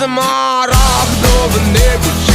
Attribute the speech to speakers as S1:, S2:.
S1: смарагдове небо чекає